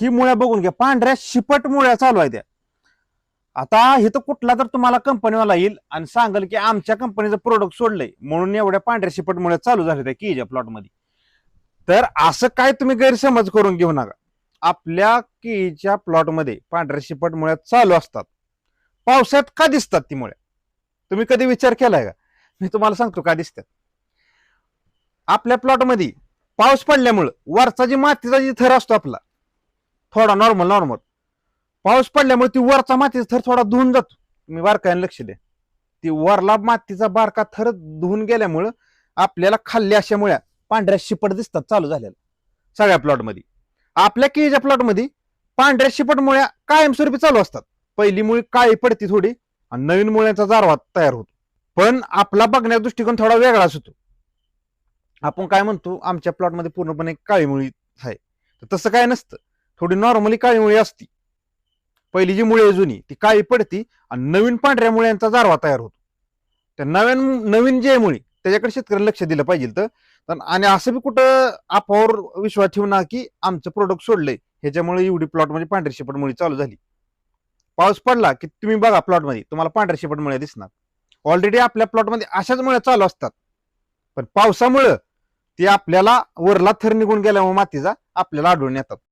ही मुळ्या बघून घ्या. पांढऱ्या शिपट मुळ्या चालू आहे त्या. आता इथं कुठला तर तुम्हाला कंपनीवाला येईल आणि सांगेल की आमच्या कंपनीचं प्रोडक्ट सोडलंय. म्हणून एवढ्या पांढऱ्या शिपट मुळे चालू झाल्या त्या केळीच्या प्लॉटमध्ये तर असं काय तुम्ही गैरसमज करून घेऊ नका. आपल्या केळीच्या प्लॉटमध्ये पांढऱ्या शिपट मुळ्या चालू असतात. पावसात का दिसतात ती मुळ्या? तुम्ही कधी विचार केलाय का? मी तुम्हाला सांगतो का दिसतात. आपल्या प्लॉटमध्ये पाऊस पडल्यामुळं वरचा जी मातीचा जी थर असतो आपला थोडा नॉर्मल नॉर्मल पाऊस पडल्यामुळे ती वरचा मातीचा थर थोडा धुवून जातो. तुम्ही बारकाईने लक्ष द्या. ती वरला मातीचा बारका थर धुवून गेल्यामुळं आपल्याला खाल्ल्या अशा मुळ्या पांढऱ्या शिपट दिसतात चालू झालेल्या. सगळ्या प्लॉटमध्ये आपल्या केळीच्या प्लॉटमध्ये पांढऱ्या शिपट मुळ्या कायमस्वरूपी चालू असतात. पहिली मुळी काळी पडती थोडी आणि नवीन मुळ्यांचा जारवा तयार होतो. पण आपला बघण्याचा दृष्टिकोन थोडा वेगळाच होतो. आपण काय म्हणतो आमच्या प्लॉटमध्ये पूर्णपणे काळी मुळी आहे. तर तसं काय नसतं. थोडी नॉर्मली काळी मुळी असती. पहिली जी मुळी जुनी ती काळी पडती आणि नवीन पांढऱ्या मुळ्यांचा जारवा तयार होतो. त्या नव्यान नवीन जे मुळी त्याच्याकडे शेतकऱ्यांनी लक्ष दिलं पाहिजे तर आणि असं बी कुठं आपावर विश्वास ठेवू ना की आमचं प्रोडक्ट सोडलंय. ह्याच्यामुळे एवढी प्लॉटमध्ये म्हणजे पांढरी शेपट मुळी चालू झाली. पाऊस पडला की तुम्ही बघा प्लॉटमध्ये तुम्हाला पांढऱ्या शेपट मुळे दिसणार. ऑलरेडी आपल्या प्लॉटमध्ये अशाच मुळे चालू असतात. पण पावसामुळं ते आपल्याला वरला थर निघून गेल्यामुळे मातीचा आपल्याला आढळून येतात.